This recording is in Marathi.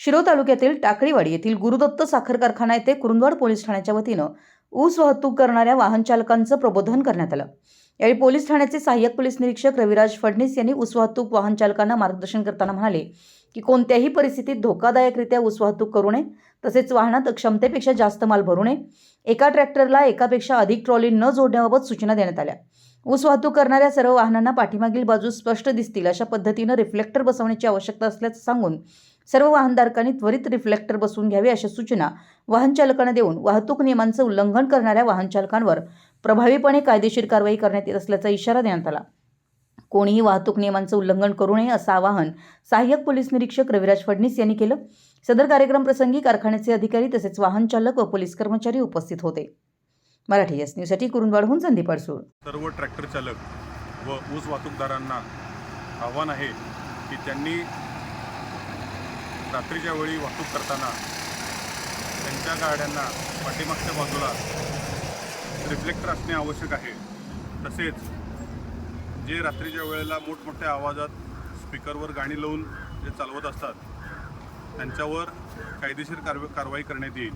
शिरो तालुक्यातील टाकळीवाडी येथील गुरुदत्त साखर कारखाना येथे कुरुंदवाड पोलीस ठाण्याच्या वतीनं ऊस वाहतूक करणाऱ्या वाहन चालकांचं प्रबोधन करण्यात आलं. यावेळी पोलीस ठाण्याचे सहाय्यक पोलीस निरीक्षक रविराज फडणीस यांनी ऊस वाहतूक वाहन चालकांना मार्गदर्शन करताना म्हणाले की कोणत्याही परिस्थितीत धोकादायकरित्या ऊस वाहतूक करू नये. तसेच वाहनात क्षमतेपेक्षा जास्त माल भरू नये. एका ट्रॅक्टरला एकापेक्षा अधिक ट्रॉली न जोडण्याबाबत सूचना देण्यात आल्या. ऊस वाहतूक करणाऱ्या सर्व वाहनांना पाठीमागील बाजू स्पष्ट दिसतील अशा पद्धतीनं रिफ्लेक्टर बसवण्याची आवश्यकता असल्याचं सांगून सर्व वाहनधारकांनी त्वरित रिफ्लेक्टर बसवून घ्यावे अशा सूचना वाहनचालकांना देऊन वाहतूक नियमांचं उल्लंघन करणाऱ्या वाहनचालकांवर प्रभावीपणे कायदेशीर कारवाई करण्यात येत असल्याचा इशारा देण्यात आला. कोणीही वाहतूक नियमांचं उल्लंघन करू नये असं आवाहन सहाय्यक पोलीस निरीक्षक रविराज फडणीस यांनी केलं. सदर कार्यक्रम प्रसंगी कारखान्याचे अधिकारी तसेच वाहन चालक व पोलीस कर्मचारी उपस्थित होते. मराठी एस न्यूजसाठी कुरुंदवाडहून संदीप अडसूळ. सर्व ट्रॅक्टर चालक व ऊस वाहतूकदारांना आव्हान आहे की त्यांनी रात्रीच्या वेळी वाहतूक करताना त्यांच्या गाड्यांना पाठीमागच्या बाजूला रिफ्लेक्टर असणे आवश्यक आहे. तसेच जे रात्रीच्या वेळेला मोठमोठ्या आवाजात स्पीकरवर गाणी लावून जे चालवत असतात त्यांच्यावर कायदेशीर कारवा कारवाई करण्यात येईल.